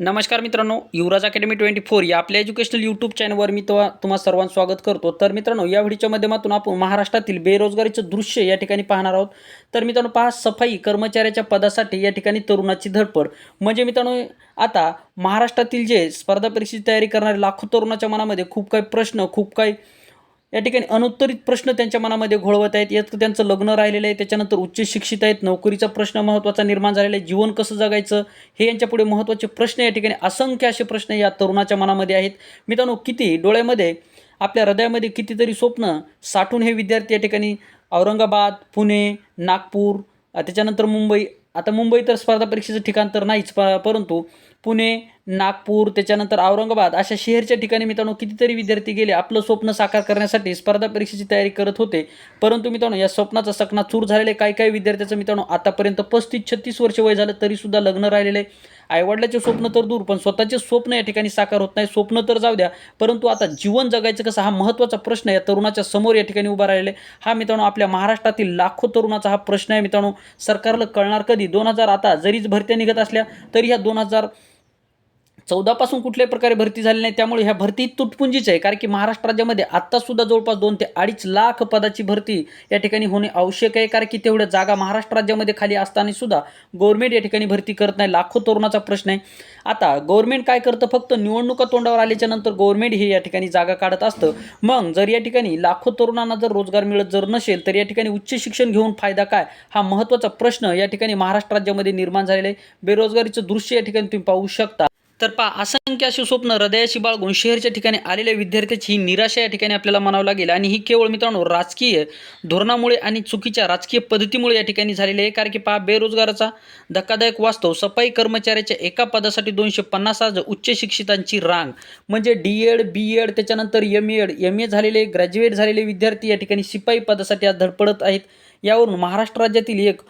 नमस्कार मित्रांनो युवराज academy twenty four या आपल्या एज्युकेशनल यूट्यूब चॅनलवर मी तो तुम्हा सर्वांचं स्वागत करतो. तर मित्रांनो या व्हिडिओच्या माध्यमातून आपण महाराष्ट्रातील बेरोजगारीचं दृश्य या ठिकाणी पाहणार आहोत. तर मित्रांनो पहा सफाई कर्मचाऱ्याच्या पदासाठी या ठिकाणी तरुणाची धडपड. म्हणजे मित्रांनो आता महाराष्ट्रातील जे स्पर्धा परीक्षेची तयारी करणारे लाखो तरुणाच्या मनामध्ये खूप काही प्रश्न खूप काही या ठिकाणी अनुत्तरित प्रश्न त्यांच्या मनामध्ये घोळवत आहेत. यात त्यांचं लग्न राहिलेलं आहे. त्याच्यानंतर उच्च शिक्षित आहेत. नोकरीचा प्रश्न महत्त्वाचा निर्माण झालेला आहे. जीवन कसं जगायचं? हे यांच्यापुढे महत्त्वाचे प्रश्न या ठिकाणी असंख्य असे प्रश्न या तरुणाच्या मनामध्ये आहेत. मित्रांनो किती? डोळ्यामध्ये आपल्या हृदयामध्ये कितीतरी स्वप्न साठून हे विद्यार्थी या ठिकाणी औरंगाबाद पुणे नागपूर त्याच्यानंतर मुंबई. आता मुंबई तर स्पर्धा परीक्षेचं ठिकाण तर नाहीच प परंतु पुणे नागपूर त्याच्यानंतर औरंगाबाद अशा शहरच्या ठिकाणी मित्रांनो कितीतरी विद्यार्थी गेले. आपलं स्वप्न साकार करण्यासाठी स्पर्धा परीक्षेची तयारी करत होते. परंतु मित्रांनो या स्वप्नाचा सकना चूर झालेले काही काही विद्यार्थ्याचं मित्रांनो आतापर्यंत पस्तीस छत्तीस वर्ष वय झालं तरीसुद्धा लग्न राहिलेलं आहे. आईवडिलाचे स्वप्न तर दूर पण स्वतःचे स्वप्न या ठिकाणी साकार होत नाही. स्वप्न तर जाऊ द्या परंतु आता जीवन जगायचं कसं हा महत्त्वाचा प्रश्न या तरुणाच्या समोर या ठिकाणी उभा राहिलेला हा मित्रांनो आपल्या महाराष्ट्रातील लाखो तरुणाचा हा प्रश्न आहे मित्रांनो. सरकारला कळणार कधी? दोन हजार आता जरीच भरत्या निघत असल्या तरी ह्या दोन हजार चौदापासून कुठल्याही प्रकारे भरती झाली नाही. त्यामुळे ह्या भरती तुटपुंजीच आहे. कारण की महाराष्ट्र राज्यामध्ये आत्तासुद्धा जवळपास दोन ते अडीच लाख पदाची भरती या ठिकाणी होणे आवश्यक आहे. कारण की तेवढ्या जागा महाराष्ट्र राज्यामध्ये खाली असताना सुद्धा गव्हर्नमेंट या ठिकाणी भरती करत नाही. लाखो तरुणाचा प्रश्न आहे. आता गव्हर्नमेंट काय करतं? फक्त निवडणुका तोंडावर आल्याच्यानंतर गव्हर्नमेंट हे या ठिकाणी जागा काढत असतं. मग जर या ठिकाणी लाखो तरुणांना जर रोजगार मिळत जर नसेल तर या ठिकाणी उच्च शिक्षण घेऊन फायदा काय? हा महत्त्वाचा प्रश्न या ठिकाणी महाराष्ट्र राज्यामध्ये निर्माण झालेला आहे. बेरोजगारीचं दृश्य या ठिकाणी तुम्ही पाहू शकता. तर पहा असंख्य अशी स्वप्न हृदयाशी बाळगून शहरच्या ठिकाणी आलेल्या विद्यार्थ्याची ही निराशा या ठिकाणी आपल्याला मानावं लागेल. आणि ही केवळ मित्रांनो राजकीय धोरणामुळे आणि चुकीच्या राजकीय पद्धतीमुळे या ठिकाणी झालेले आहे. कारण की पहा बेरोजगाराचा धक्कादायक वास्तव सफाई कर्मचाऱ्याच्या एका पदासाठी दोनशे पन्नास आज उच्च शिक्षितांची रांग. म्हणजे डी एड बी एड त्याच्यानंतर एम एड एम ए झालेले ग्रॅज्युएट झालेले विद्यार्थी या ठिकाणी शिपाई पदासाठी आज धडपडत आहेत. यावरून महाराष्ट्र राज्यातील एक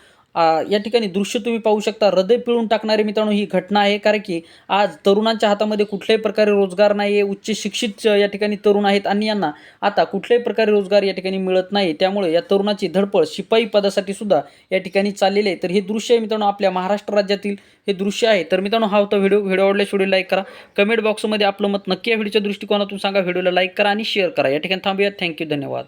या ठिकाणी दृश्य तुम्ही पाहू शकता. हृदय पिळून टाकणारी मित्रांनो ही घटना आहे. कारण की आज तरुणांच्या हातामध्ये कुठल्याही प्रकारे रोजगार नाही आहे उच्च शिक्षित या ठिकाणी तरुण आहेत आणि यांना आता कुठल्याही प्रकारे रोजगार या ठिकाणी मिळत नाही. त्यामुळे या तरुणाची धडपड शिपाई पदासाठी सुद्धा या ठिकाणी चाललेली आहे. तर हे दृश्य आहे मित्रांनो आपल्या महाराष्ट्र राज्यातील हे दृश्य आहे. तर मित्रांनो हा होता व्हिडिओ. व्हिडिओ आवडल्यास व्हिडिओ लाईक करा. कमेंट बॉक्समध्ये आपलं मत नक्की या व्हिडिओच्या दृष्टिकोनातून सांगा. व्हिडिओला लाईक करा आणि शेअर करा. या ठिकाणी थांबूया थँक्यू. धन्यवाद.